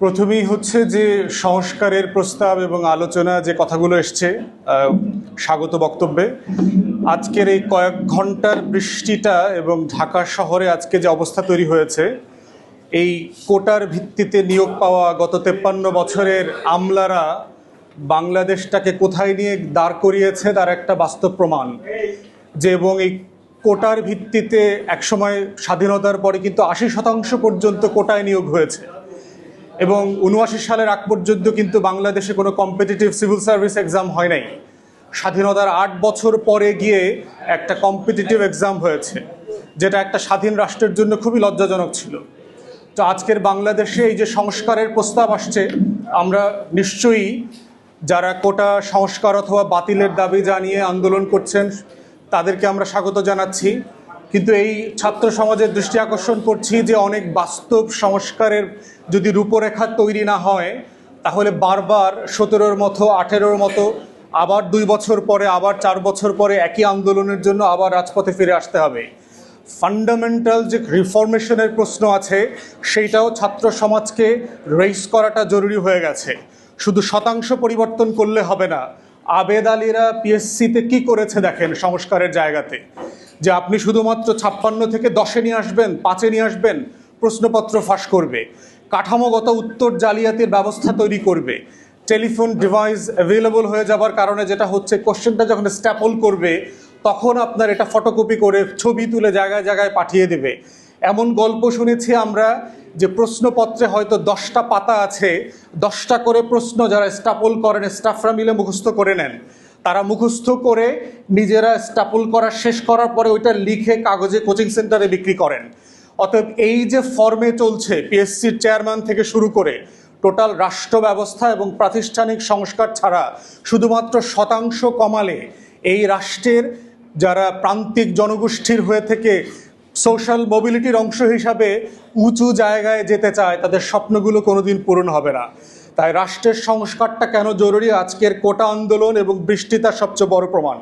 প্রথমেই হচ্ছে যে সংস্কারের প্রস্তাব এবং আলোচনা যে কথাগুলো এসছে স্বাগত বক্তব্যে। আজকের এই কয়েক ঘণ্টার বৃষ্টিটা এবং ঢাকা শহরে আজকে যে অবস্থা তৈরি হয়েছে, এই কোটার ভিত্তিতে নিয়োগ পাওয়া গত তেপ্পান্ন বছরের আমলারা বাংলাদেশটাকে কোথায় নিয়ে দাঁড় করিয়েছে তার একটা বাস্তব প্রমাণ। যে এবং এই কোটার ভিত্তিতে একসময় স্বাধীনতার পরে কিন্তু আশি শতাংশ পর্যন্ত কোটায় নিয়োগ হয়েছে। এবং উনআশি সালের আগ পর্যন্ত কিন্তু বাংলাদেশে কোনো কম্পিটিটিভ সিভিল সার্ভিস এক্সাম হয় নাই। স্বাধীনতার আট বছর পরে গিয়ে একটা কম্পিটিটিভ এক্সাম হয়েছে, যেটা একটা স্বাধীন রাষ্ট্রের জন্য খুবই লজ্জাজনক ছিল। তো আজকের বাংলাদেশে এই যে সংস্কারের প্রস্তাব আসছে, আমরা নিশ্চয়ই যারা কোটা সংস্কার অথবা বাতিলের দাবি জানিয়ে আন্দোলন করছেন তাদেরকে আমরা স্বাগত জানাচ্ছি। কিন্তু এই ছাত্র সমাজের দৃষ্টি আকর্ষণ করছি যে অনেক বাস্তব সংস্কারের যদি রূপরেখা তৈরি না হয়, তাহলে বারবার সতেরোর মতো, আঠেরোর মতো, আবার দুই বছর পরে, আবার চার বছর পরে একই আন্দোলনের জন্য আবার রাজপথে ফিরে আসতে হবে। ফান্ডামেন্টাল যে রিফরমেশনের প্রশ্ন আছে, সেইটাও ছাত্র সমাজকে রেইস করাটা জরুরি হয়ে গেছে। শুধু শতাংশ পরিবর্তন করলে হবে না আবেদ আলীরা পিএসসিতে কি করেছে দেখেন সংস্কারের জায়গাতে? যে আপনি শুধুমাত্র ছাপ্পান্ন থেকে দশে নিয়ে আসবেন, পাঁচে নিয়ে আসবেন, প্রশ্নপত্র ফাঁস করবে, কাঠামোগত উত্তর জালিয়াতির ব্যবস্থা তৈরি করবে, টেলিফোন ডিভাইস অ্যাভেলেবল হয়ে যাবার কারণে যেটা হচ্ছে কোশ্চেনটা যখন স্ট্যাপল করবে, তখন আপনার এটা ফটোকপি করে ছবি তুলে জায়গায় জায়গায় পাঠিয়ে দেবে। এমন গল্প শুনেছি আমরা যে প্রশ্নপত্রে হয়তো দশটা পাতা আছে, দশটা করে প্রশ্ন যারা স্টাপল করেন, স্টাফরা মিলে মুখস্থ করে নেন। তারা মুখস্থ করে নিজেরা স্টাপল করা শেষ করার পরে ওইটা লিখে কাগজে কোচিং সেন্টারে বিক্রি করেন। অতএব এই যে ফর্মে চলছে, পিএসসির চেয়ারম্যান থেকে শুরু করে টোটাল রাষ্ট্র ব্যবস্থা এবং প্রাতিষ্ঠানিক সংস্কার ছাড়া শুধুমাত্র শতাংশ কমালে এই রাষ্ট্রের যারা প্রান্তিক জনগোষ্ঠীর হয়ে থেকে সোশ্যাল মোবিলিটির অংশ হিসাবে উঁচু জায়গায় যেতে চায়, তাদের স্বপ্নগুলো কোনোদিন পূরণ হবে না। তাই রাষ্ট্রের সংস্কারটা কেন জরুরি? আজকের কোটা আন্দোলন এবং বৃষ্টি তার সবচেয়ে বড় প্রমাণ।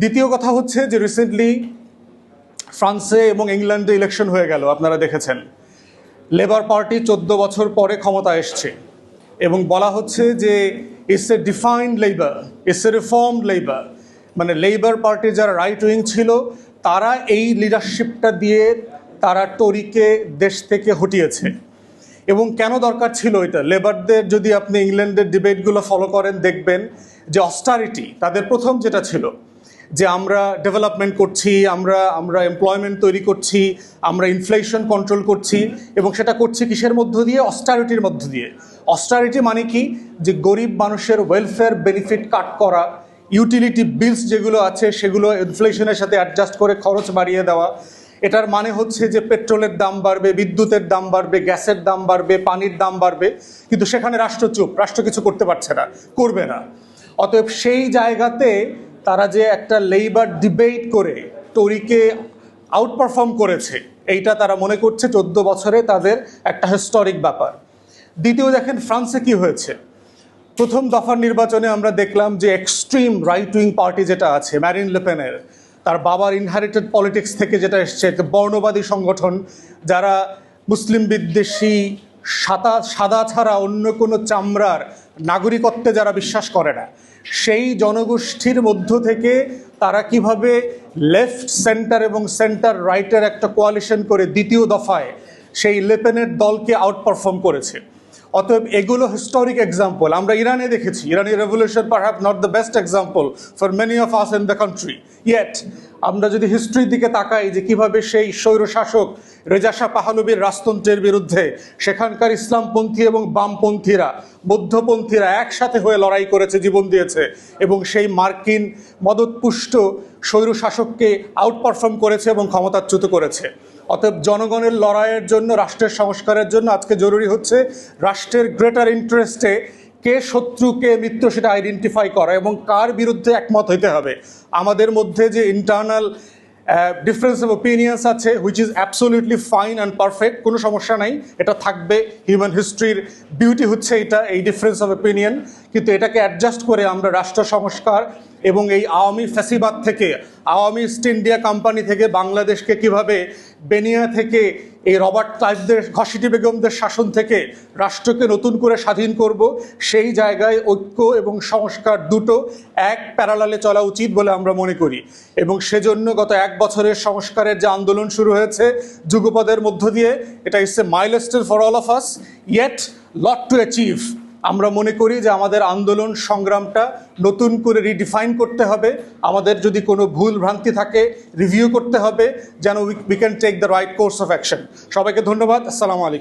দ্বিতীয় কথা হচ্ছে যে রিসেন্টলি ফ্রান্সে এবং ইংল্যান্ডে ইলেকশন হয়ে গেল, আপনারা দেখেছেন। লেবার পার্টি চোদ্দ বছর পরে ক্ষমতা এসছে এবং বলা হচ্ছে যে it's a defined labour it's a reformed labour মানে লেবার পার্টির যারা রাইট উইং ছিল তারা এই লিডারশিপটা দিয়ে তারা টরিকে দেশ থেকে হটিয়েছে। এবং কেন দরকার ছিল এটা? লেবারদের যদি আপনি ইংল্যান্ডের ডিবেটগুলো ফলো করেন, দেখবেন যে অস্টারিটি তাদের প্রথম যেটা ছিল, যে আমরা ডেভেলপমেন্ট করছি, আমরা আমরা এমপ্লয়মেন্ট তৈরি করছি, আমরা ইনফ্লেশন কন্ট্রোল করছি, এবং সেটা করছি কিসের মধ্য দিয়ে? অস্টারিটির মধ্য দিয়ে। অস্টারিটি মানে কি? যে গরিব মানুষের ওয়েলফেয়ার বেনিফিট কাট করা ইউটিলিটি বিলস যেগুলো আছে, সেগুলো ইনফ্লেশনের সাথে অ্যাডজাস্ট করে খরচ বাড়িয়ে দেওয়া। এটার মানে হচ্ছে যে পেট্রোলের দাম বাড়বে, বিদ্যুতের দাম বাড়বে, গ্যাসের দাম বাড়বে, পানির দাম বাড়বে। কিন্তু সেখানে রাষ্ট্র চুপ, রাষ্ট্র কিছু করতে পারছে না, করবে না। অতএব সেই জায়গাতে তারা যে একটা লেবার ডিবেট করে টরিকে আউট পারফর্ম করেছে, এইটা তারা মনে করছে চোদ্দ বছরে তাদের একটা হিস্টোরিক ব্যাপার। দ্বিতীয় দেখেন, ফ্রান্সে কি হয়েছে? প্রথম দফার নির্বাচনে আমরা দেখলাম যে এক্সট্রিম রাইট উইং পার্টি যেটা আছে ম্যারিন লেপেনের তার বাবার ইনহারিটেড পলিটিক্স থেকে যেটা এসছে বর্ণবাদী সংগঠন যারা মুসলিম বিদ্বেষী, সাদা সাদা ছাড়া অন্য কোনো চামড়ার নাগরিকত্বে যারা বিশ্বাস করে না, সেই জনগোষ্ঠীর মধ্য থেকে তারা কীভাবে লেফট সেন্টার এবং সেন্টার রাইটের একটা কোয়ালিশন করে দ্বিতীয় দফায় সেই লেপেনের দলকে আউট পারফর্ম করেছে। অতএব এগুলো হিস্টোরিক এক্সাম্পল আমরা ইরানে দেখেছি, Irani revolution per have not the best example for many of us in the country yet আমরা যদি হিস্ট্রির দিকে তাকাই যে কীভাবে সেই স্বৈরশাসক রেজাশা পাহালবির রাজতন্ত্রের বিরুদ্ধে সেখানকার ইসলামপন্থী এবং বামপন্থীরা, বৌদ্ধপন্থীরা একসাথে হয়ে লড়াই করেছে, জীবন দিয়েছে এবং সেই মার্কিন মদতপুষ্ট স্বৈরশাসককে আউট পারফর্ম করেছে এবং ক্ষমতাচ্যুত করেছে। অতএব জনগণের লড়াইয়ের জন্য, রাষ্ট্রের সংস্কারের জন্য আজকে জরুরি হচ্ছে রাষ্ট্রের গ্রেটার ইন্টারেস্টে কে শত্রু, কে মিত্র সেটা আইডেন্টিফাই করা এবং কার বিরুদ্ধে একমত হইতে হবে। আমাদের মধ্যে যে ইন্টারনাল ডিফারেন্স অফ ওপিনিয়ন্স আছে which is absolutely fine and perfect কোনো সমস্যা নাই, এটা থাকবে হিউম্যান হিস্ট্রির বিউটি হচ্ছে এটা, এই ডিফারেন্স অফ ওপিনিয়ন কিন্তু এটাকে অ্যাডজাস্ট করে আমরা রাষ্ট্র সংস্কার এবং এই আওয়ামী ফ্যাসিবাদ থেকে, আওয়ামী ইস্ট ইন্ডিয়া কোম্পানি থেকে বাংলাদেশকে কীভাবে বেনিয়া থেকে এই রবার্ট ক্লাইভদের, ঘসিটি বেগমদের শাসন থেকে রাষ্ট্রকে নতুন করে স্বাধীন করব, সেই জায়গায় ঐক্য এবং সংস্কার দুটো এক প্যারালালে চলা উচিত বলে আমরা মনে করি। এবং সেজন্য গত এক বছরের সংস্কারের যে আন্দোলন শুরু হয়েছে যুগপদের মধ্য দিয়ে, এটা it's a for all of us yet lot to achieve আমরা মনে করি যে আমাদের আন্দোলন সংগ্রামটা নতুন করে রিডিফাইন করতে হবে। আমাদের যদি কোনো ভুল ভ্রান্তি থাকে, রিভিউ করতে হবে, যেন we can take the right course of action সবাইকে ধন্যবাদ, আসসালামু আলাইকুম।